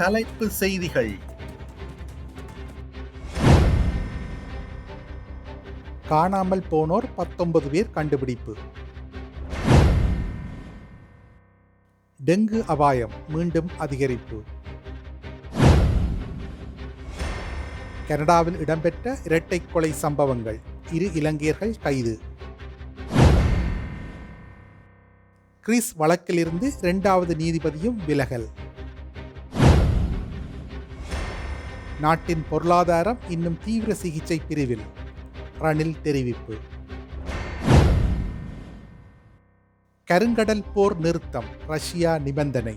தலைப்பு செய்திகள். காணாமல் போனோர் பத்தொன்பது பேர் கண்டுபிடிப்பு. டெங்கு அபாயம் மீண்டும் அதிகரிப்பு. கனடாவில் இடம்பெற்ற இரட்டை கொலை சம்பவங்கள். இரு இலங்கையர்கள் கைது. கிறிஸ் வழக்கிலிருந்து இரண்டாவது நீதிபதியும் விலகல். நாட்டின் பொருளாதாரம் இன்னும் தீவிர சிகிச்சை பிரிவில். ரணில் தெரிவிப்பு. கருங்கடல் போர் நிறுத்தம் ரஷ்யா நிபந்தனை.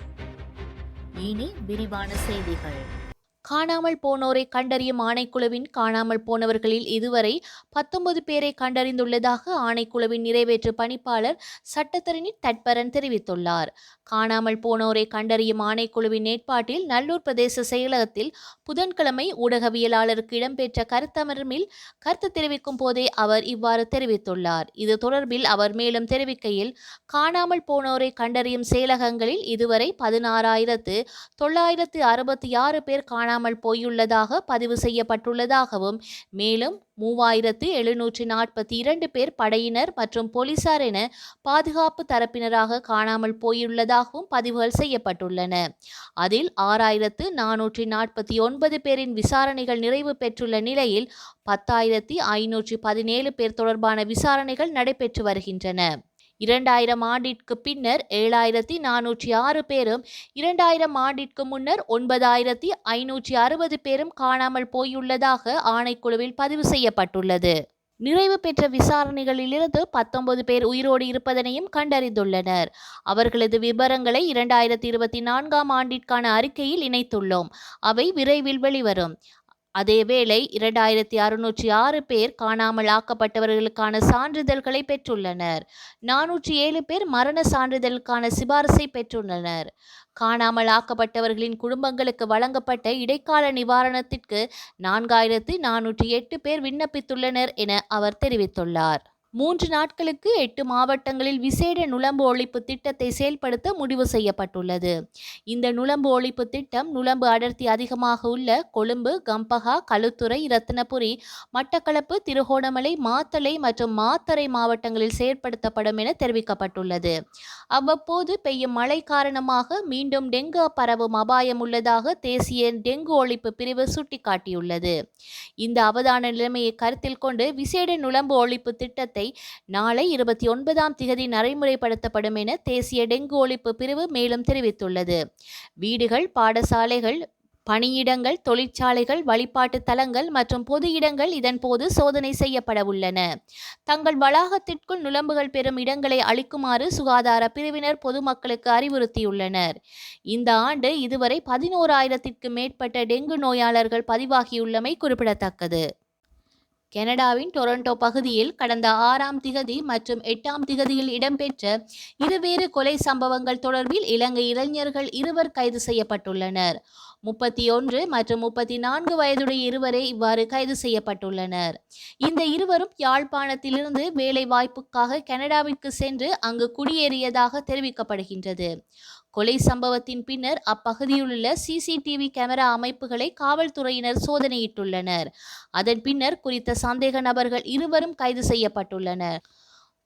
இனி விரிவான செய்திகள். காணாமல் போனோரை கண்டறியும் ஆணைக்குழுவின் காணாமல் போனவர்களில் இதுவரை பத்தொன்பது பேரை கண்டறிந்துள்ளதாக ஆணைக்குழுவின் நிறைவேற்று பணிப்பாளர் சட்டத்தரணி தட்பரன் தெரிவித்துள்ளார். காணாமல் போனோரை கண்டறியும் ஆணைக்குழுவின் ஏற்பாட்டில் நல்லூர் பிரதேச செயலகத்தில் புதன்கிழமை ஊடகவியலாளருக்கு இடம்பெற்ற கருத்தமர்வில் கருத்து தெரிவிக்கும் போதே அவர் இவ்வாறு தெரிவித்துள்ளார். இது தொடர்பில் அவர் மேலும் தெரிவிக்கையில் காணாமல் போனோரை கண்டறியும் செயலகங்களில் இதுவரை பதினாறாயிரத்து தொள்ளாயிரத்து அறுபத்தி ஆறு பேர் காணாமல் காணாமல் போயுள்ளதாக பதிவு செய்யப்பட்டுள்ளதாகவும் மேலும் மூவாயிரத்து எழுநூற்றி நாற்பத்தி இரண்டு பேர் படையினர் மற்றும் போலீசார் என பாதுகாப்பு தரப்பினராக காணாமல் போயுள்ளதாகவும் பதிவுகள் செய்யப்பட்டுள்ளன. அதில் ஆறாயிரத்து நானூற்றி நாற்பத்தி ஒன்பது பேரின் விசாரணைகள் நிறைவு பெற்றுள்ள நிலையில் பத்தாயிரத்தி ஐநூற்றி பதினேழு பேர் தொடர்பான விசாரணைகள் நடைபெற்று வருகின்றன. இரண்டாயிரம் ஆண்டிற்கு பின்னர் ஏழாயிரத்தி நானூற்றி ஆறு பேரும் இரண்டாயிரம் ஆண்டிற்கு முன்னர் ஒன்பதாயிரத்தி ஐநூற்றி அறுபது பேரும் காணாமல் போயுள்ளதாக ஆணைக்குழுவில் பதிவு செய்யப்பட்டுள்ளது. நிறைவு பெற்ற விசாரணைகளிலிருந்து பத்தொன்பது பேர் உயிரோடு இருப்பதனையும் கண்டறிந்துள்ளனர். அவர்களது விவரங்களை இரண்டாயிரத்தி இருபத்தி நான்காம் ஆண்டிற்கான அறிக்கையில் இணைத்துள்ளோம். அவை விரைவில் வெளிவரும். அதேவேளை இரண்டாயிரத்தி அறுநூற்றி ஆறு பேர் காணாமல் ஆக்கப்பட்டவர்களுக்கான சான்றிதழ்களை பெற்றுள்ளனர். நானூற்றி ஏழு பேர் மரண சான்றிதழுக்கான சிபாரிசை பெற்றுள்ளனர். காணாமல் ஆக்கப்பட்டவர்களின் குடும்பங்களுக்கு வழங்கப்பட்ட இடைக்கால நிவாரணத்திற்கு நான்காயிரத்து நானூற்றி எட்டு பேர் விண்ணப்பித்துள்ளனர் என அவர் தெரிவித்துள்ளார். மூன்று நாட்களுக்கு எட்டு மாவட்டங்களில் விசேட நுழம்பு ஒழிப்பு திட்டத்தை செயல்படுத்த முடிவு செய்யப்பட்டுள்ளது. இந்த நுழம்பு ஒழிப்பு திட்டம் நுழம்பு அடர்த்தி அதிகமாக உள்ள கொழும்பு கம்பகா களுத்துறை ரத்தினபுரி மட்டக்களப்பு திருகோணமலை மாத்தளை மற்றும் மாத்தறை மாவட்டங்களில் செயற்படுத்தப்படும் என தெரிவிக்கப்பட்டுள்ளது. அவ்வப்போது பெய்யும் மழை காரணமாக மீண்டும் டெங்கு பரவும் அபாயம் உள்ளதாக தேசிய டெங்கு ஒழிப்பு பிரிவு சுட்டிக்காட்டியுள்ளது. இந்த அவதான நிலைமையை கருத்தில் கொண்டு விசேட நுழம்பு ஒழிப்பு திட்டத்தை நாளை இருபத்தி ஒன்பதாம் திகதி நடைமுறைப்படுத்தப்படும் என தேசிய டெங்கு ஒழிப்பு பிரிவு மேலும் தெரிவித்துள்ளது. வீடுகள் பாடசாலைகள் பணியிடங்கள் தொழிற்சாலைகள் வழிபாட்டு தலங்கள் மற்றும் பொது இடங்கள் இதன்போது சோதனை செய்யப்பட உள்ளன. தங்கள் வளாகத்திற்குள் நுழம்புகள் பெறும் இடங்களை அளிக்குமாறு சுகாதார பிரிவினர் பொதுமக்களுக்கு அறிவுறுத்தியுள்ளனர். இந்த ஆண்டு இதுவரை பதினோராயிரத்திற்கு மேற்பட்ட டெங்கு நோயாளர்கள் பதிவாகியுள்ளமை குறிப்பிடத்தக்கது. கனடாவின் டொரண்டோ பகுதியில் கடந்த ஆறாம் திகதி மற்றும் எட்டாம் திகதியில் இடம்பெற்ற இருவேறு கொலை சம்பவங்கள் தொடர்பில் இலங்கை இளைஞர்கள் இருவர் கைது செய்யப்பட்டுள்ளனர். முப்பத்தி ஒன்று மற்றும் முப்பத்தி நான்கு வயதுடைய இருவரே இவ்வாறு கைது செய்யப்பட்டுள்ளனர். இந்த இருவரும் யாழ்ப்பாணத்திலிருந்து வேலை வாய்ப்புக்காக கனடாவிற்கு சென்று அங்கு குடியேறியதாக தெரிவிக்கப்படுகின்றது. கொலை சம்பவத்தின் பின்னர் அப்பகுதியிலுள்ள சிசிடிவி கேமரா அமைப்புகளை காவல்துறையினர் சோதனையிட்டுள்ளனர். அதன் பின்னர் குறித்த சந்தேக நபர்கள் இருவரும் கைது செய்யப்பட்டுள்ளனர்.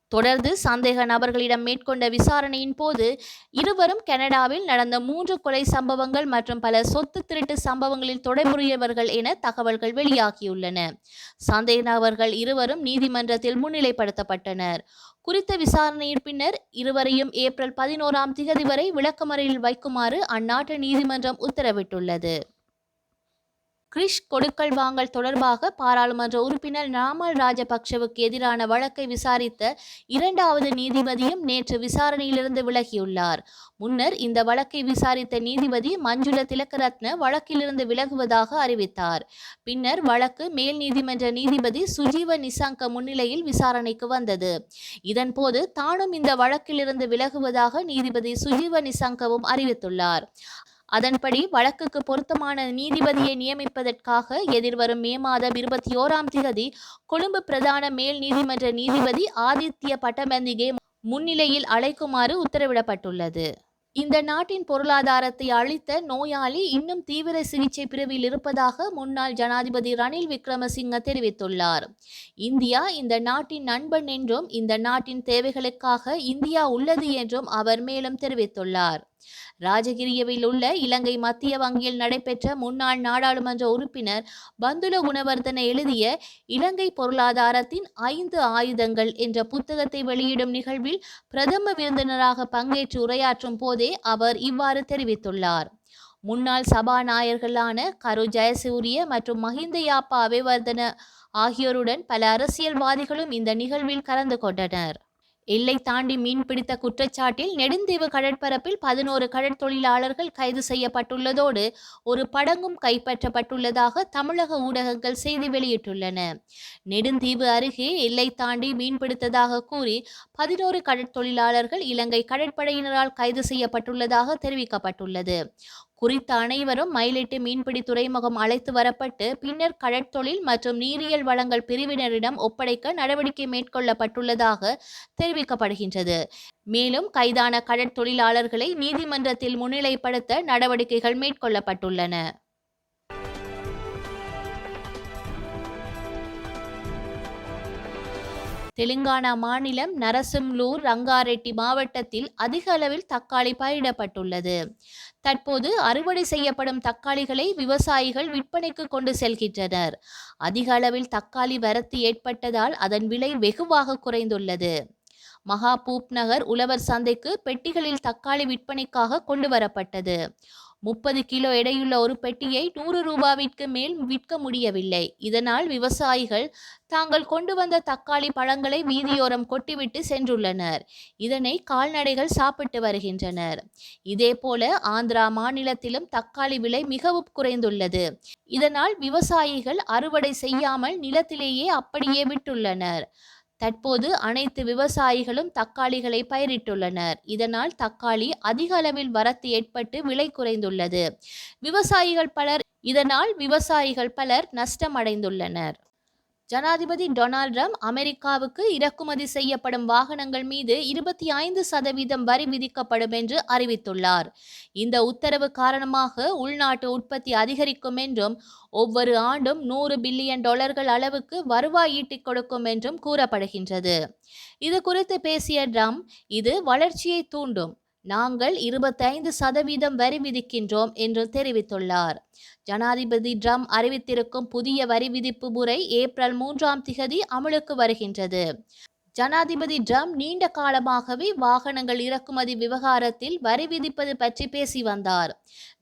தொடர்ந்து சந்தேக நபர்களிடம் மேற்கொண்ட விசாரணையின் போது இருவரும் கனடாவில் நடந்த மூன்று கொலை சம்பவங்கள் மற்றும் பல சொத்து திருட்டு சம்பவங்களில் தொடர்புடையவர்கள் என தகவல்கள் வெளியாகியுள்ளன. சந்தேக நபர்கள் இருவரும் நீதிமன்றத்தில் முன்னிலைப்படுத்தப்பட்டனர். குறித்த விசாரணையின் பின்னர் இருவரையும் ஏப்ரல் பதினோராம் திகதி வரை விளக்கமறையில் வைக்குமாறு அந்நாட்டு நீதிமன்றம் உத்தரவிட்டுள்ளது. கிரிஷ் கொடுக்கல் வாங்கல் தொடர்பாக பாராளுமன்ற உறுப்பினர் நாமல் ராஜபக்ஷவுக்கு எதிரான வழக்கை விசாரித்த இரண்டாவது நீதிபதியும் நேற்று விசாரணையிலிருந்து விலகியுள்ளார். முன்னர் இந்த வழக்கை விசாரித்த நீதிபதி மஞ்சுள திலக்கரத்ன வழக்கிலிருந்து விலகுவதாக அறிவித்தார். பின்னர் வழக்கு மேல் நீதிமன்ற நீதிபதி சுஜீவ நிசாங்க முன்னிலையில் விசாரணைக்கு வந்தது. இதன்போது தானும் இந்த வழக்கிலிருந்து விலகுவதாக நீதிபதி சுஜீவ நிசாங்கவும் அறிவித்துள்ளார். அதன்படி வழக்குக்கு பொருத்தமான நீதிபதியை நியமிப்பதற்காக எதிர்வரும் மே மாதம் இருபத்தி ஓராம் திகதி கொழும்பு பிரதான மேல் நீதிமன்ற நீதிபதி ஆதித்ய பட்டமந்திகே முன்னிலையில் அழைக்குமாறு உத்தரவிடப்பட்டுள்ளது. இந்த நாட்டின் பொருளாதாரத்தை அழித்த நோயாளி இன்னும் தீவிர சிகிச்சை பிரிவில் இருப்பதாக முன்னாள் ஜனாதிபதி ரணில் விக்ரமசிங்க தெரிவித்துள்ளார். இந்தியா இந்த நாட்டின் நண்பன் என்றும் இந்த நாட்டின் தேவைகளுக்காக இந்தியா உள்ளது என்றும் அவர் மேலும் தெரிவித்துள்ளார். ராஜகிரியவில் உள்ள இலங்கை மத்திய வங்கியில் நடைபெற்ற முன்னாள் நாடாளுமன்ற உறுப்பினர் பந்துல குணவர்தன எழுதிய இலங்கை பொருளாதாரத்தின் ஐந்து ஆயுதங்கள் என்ற புத்தகத்தை வெளியிடும் நிகழ்வில் பிரதம விருந்தினராக பங்கேற்று உரையாற்றும் போதே அவர் இவ்வாறு தெரிவித்துள்ளார். முன்னாள் சபாநாயகர்களான கரு ஜெயசூரிய மற்றும் மஹிந்த யாப்பா அபிவர்தன ஆகியோருடன் பல அரசியல்வாதிகளும் இந்த நிகழ்வில் கலந்து கொண்டனர். எல்லை தாண்டி மீன்பிடித்த குற்றச்சாட்டில் நெடுந்தீவு கடற்பரப்பில் பதினோரு கடற்தொழிலாளர்கள் கைது செய்யப்பட்டுள்ளதோடு ஒரு படங்கும் கைப்பற்றப்பட்டுள்ளதாக தமிழக ஊடகங்கள் செய்தி வெளியிட்டுள்ளன. நெடுந்தீவு அருகே எல்லை தாண்டி மீன்பிடித்ததாக கூறி பதினோரு கடற்தொழிலாளர்கள் இலங்கை கடற்படையினரால் கைது செய்யப்பட்டுள்ளதாக தெரிவிக்கப்பட்டுள்ளது. குறித்த அனைவரும் மயிலிட்டு மீன்பிடி துறைமுகம் அழைத்து வரப்பட்டு பின்னர் கடற்தொழில் மற்றும் நீரியல் வளங்கள் பிரிவினரிடம் ஒப்படைக்க நடவடிக்கை மேற்கொள்ளப்பட்டுள்ளதாக தெரிவிக்கப்படுகின்றது. மேலும் கைதான கடற்தொழிலாளர்களை நீதிமன்றத்தில் முன்னிலைப்படுத்த நடவடிக்கைகள் மேற்கொள்ளப்பட்டுள்ளன. தெலுங்கானா மாநிலம் நரசிம்லூர் ரங்காரெட்டி மாவட்டத்தில் அதிக அளவில் தக்காளி பயிரிடப்பட்டுள்ளது. தற்போது அறுவடை செய்யப்படும் தக்காளிகளை விவசாயிகள் விற்பனைக்கு கொண்டு செல்கின்றனர். அதிக அளவில் தக்காளி வரத்து ஏற்பட்டதால் அதன் விலை வெகுவாக குறைந்துள்ளது. மகாபூப் நகர் உழவர் சந்தைக்கு பெட்டிகளில் தக்காளி விற்பனைக்காக கொண்டு வரப்பட்டது. முப்பது கிலோ எடையுள்ள ஒரு பெட்டியை நூறு ரூபாவிற்கு மேல் விற்க முடியவில்லை. இதனால் விவசாயிகள் தாங்கள் கொண்டு வந்த தக்காளி பழங்களை வீதியோரம் கொட்டிவிட்டு சென்றுள்ளனர். இதனை கால்நடைகள் சாப்பிட்டு வருகின்றனர். இதேபோல ஆந்திரா மாநிலத்திலும் தக்காளி விலை மிகவும் குறைந்துள்ளது. இதனால் விவசாயிகள் அறுவடை செய்யாமல் நிலத்திலேயே அப்படியே விட்டுள்ளனர். தற்போது அனைத்து விவசாயிகளும் தக்காளிகளை பயிரிட்டுள்ளனர். இதனால் தக்காளி அதிக அளவில் வரத்து ஏற்பட்டு விலை குறைந்துள்ளது. விவசாயிகள் பலர் இதனால் விவசாயிகள் பலர் நஷ்டமடைந்துள்ளனர். ஜனாதிபதி டொனால்ட் ட்ரம்ப் அமெரிக்காவுக்கு இறக்குமதி செய்யப்படும் வாகனங்கள் மீது இருபத்தி ஐந்து சதவீதம் வரி விதிக்கப்படும் என்று அறிவித்துள்ளார். இந்த உத்தரவு காரணமாக உள்நாட்டு உற்பத்தி அதிகரிக்கும் என்றும் ஒவ்வொரு ஆண்டும் நூறு பில்லியன் டாலர்கள் அளவுக்கு வருவாய் ஈட்டிக் கொடுக்கும் என்றும் கூறப்படுகின்றது. இது குறித்து பேசிய ட்ரம்ப் இது வளர்ச்சியை தூண்டும். நாங்கள் இருபத்தைந்து சதவீதம் வரி விதிக்கின்றோம் என்று தெரிவித்துள்ளார். ஜனாதிபதி ட்ரம்ப் அறிவித்திருக்கும் புதிய வரி விதிப்பு முறை ஏப்ரல் மூன்றாம் திகதி அமலுக்கு வருகின்றது. ஜனாதிபதி ட்ரம்ப் நீண்ட காலமாகவே வாகனங்கள் இறக்குமதி விவகாரத்தில் வரி விதிப்பது பற்றி பேசி வந்தார்.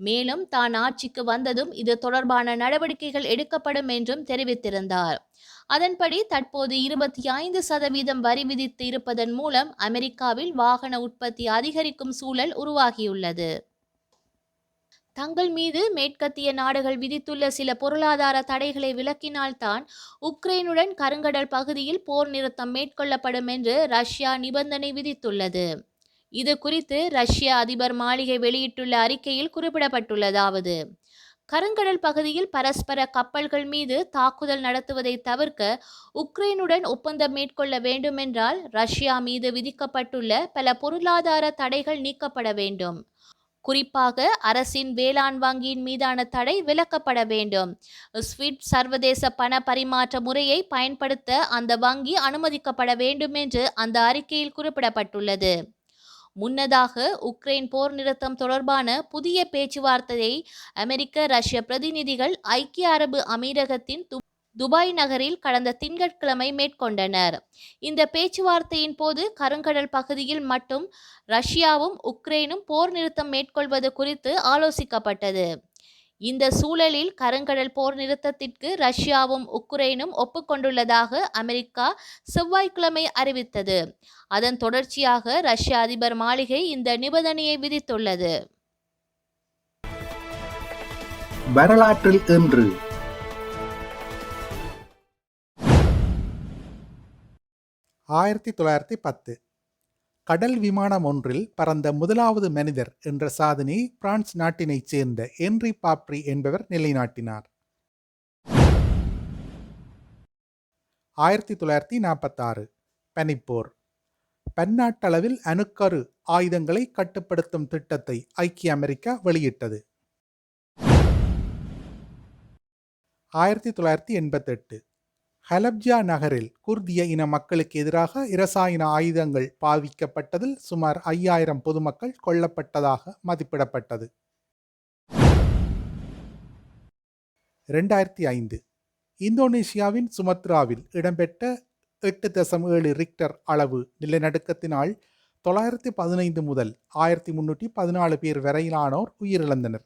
மேலும் தான் ஆட்சிக்கு வந்ததும் இது தொடர்பான நடவடிக்கைகள் எடுக்கப்படும் என்றும் தெரிவித்திருந்தார். அதன்படி தற்போது இருபத்தி ஐந்து சதவீதம் வரி விதித்து இருப்பதன் மூலம் அமெரிக்காவில் வாகன உற்பத்தி அதிகரிக்கும் சூழல் உருவாகியுள்ளது. தங்கள் மீது மேற்கத்திய நாடுகள் விதித்துள்ள சில பொருளாதார தடைகளை விலக்கினால்தான் உக்ரைனுடன் கருங்கடல் பகுதியில் போர் நிறுத்தம் மேற்கொள்ளப்படும் என்று ரஷ்யா நிபந்தனை விதித்துள்ளது. இது குறித்து ரஷ்ய அதிபர் மாளிகை வெளியிட்டுள்ள அறிக்கையில் குறிப்பிடப்பட்டுள்ளதாவது. கருங்கடல் பகுதியில் பரஸ்பர கப்பல்கள் மீது தாக்குதல் நடத்துவதை தவிர்க்க உக்ரைனுடன் ஒப்பந்தம் மேற்கொள்ள வேண்டுமென்றால் ரஷ்யா மீது விதிக்கப்பட்டுள்ள பல பொருளாதார தடைகள் நீக்கப்பட வேண்டும். குறிப்பாக அரசின் வேளாண் வங்கியின் மீதான தடை விலக்கப்பட வேண்டும். ஸ்விட் சர்வதேச பண பரிமாற்ற முறையை பயன்படுத்த அந்த வங்கி அனுமதிக்கப்பட வேண்டும் என்று அந்த அறிக்கையில் குறிப்பிடப்பட்டுள்ளது. முன்னதாக உக்ரைன் போர் நிறுத்தம் தொடர்பான புதிய பேச்சுவார்த்தையை அமெரிக்க ரஷ்ய பிரதிநிதிகள் ஐக்கிய அரபு அமீரகத்தின் து- துபாய் நகரில் கடந்த திங்கட்கிழமை மேற்கொண்டனர். இந்த பேச்சுவார்த்தையின் போது கருங்கடல் பகுதியில் மட்டும் ரஷ்யாவும் உக்ரைனும் போர் நிறுத்தம் மேற்கொள்வது குறித்து ஆலோசிக்கப்பட்டது. இந்த சூழலில் கருங்கடல் போர் நிறுத்தத்திற்கு ரஷ்யாவும் உக்ரைனும் ஒப்புக்கொண்டுள்ளதாக அமெரிக்கா செவ்வாய்க்கிழமை அறிவித்தது. அதன் தொடர்ச்சியாக ரஷ்ய அதிபர் மாளிகை இந்த நிபந்தனையை விதித்துள்ளது. வரலாற்றில் இன்று ஆயிரத்தி தொள்ளாயிரத்தி பத்து. கடல் விமானம் ஒன்றில் பறந்த முதலாவது மனிதர் என்ற சாதனை பிரான்ஸ் நாட்டினைச் சேர்ந்த என்றி பாப்ரி என்பவர் நிலைநாட்டினார். ஆயிரத்தி தொள்ளாயிரத்தி நாற்பத்தாறு. பனிப்போர். பன்னாட்டளவில் அணுக்கரு ஆயுதங்களை கட்டுப்படுத்தும் திட்டத்தை ஐக்கிய அமெரிக்கா வெளியிட்டது. ஆயிரத்தி தொள்ளாயிரத்தி எண்பத்தெட்டு. ஹலப்ஜா நகரில் குர்திய இன மக்களுக்கு எதிராக இரசாயன ஆயுதங்கள் பாவிக்கப்பட்டதில் சுமார் ஐயாயிரம் பொதுமக்கள் கொல்லப்பட்டதாக மதிப்பிடப்பட்டது. இரண்டாயிரத்தி ஐந்து. இந்தோனேசியாவின் சுமத்ராவில் இடம்பெற்ற எட்டு தசம் ஏழு ரிக்டர் அளவு நிலநடுக்கத்தினால் தொள்ளாயிரத்தி பதினைந்து முதல் ஆயிரத்தி முன்னூற்றி பதினாலு பேர் வரையிலானோர் உயிரிழந்தனர்.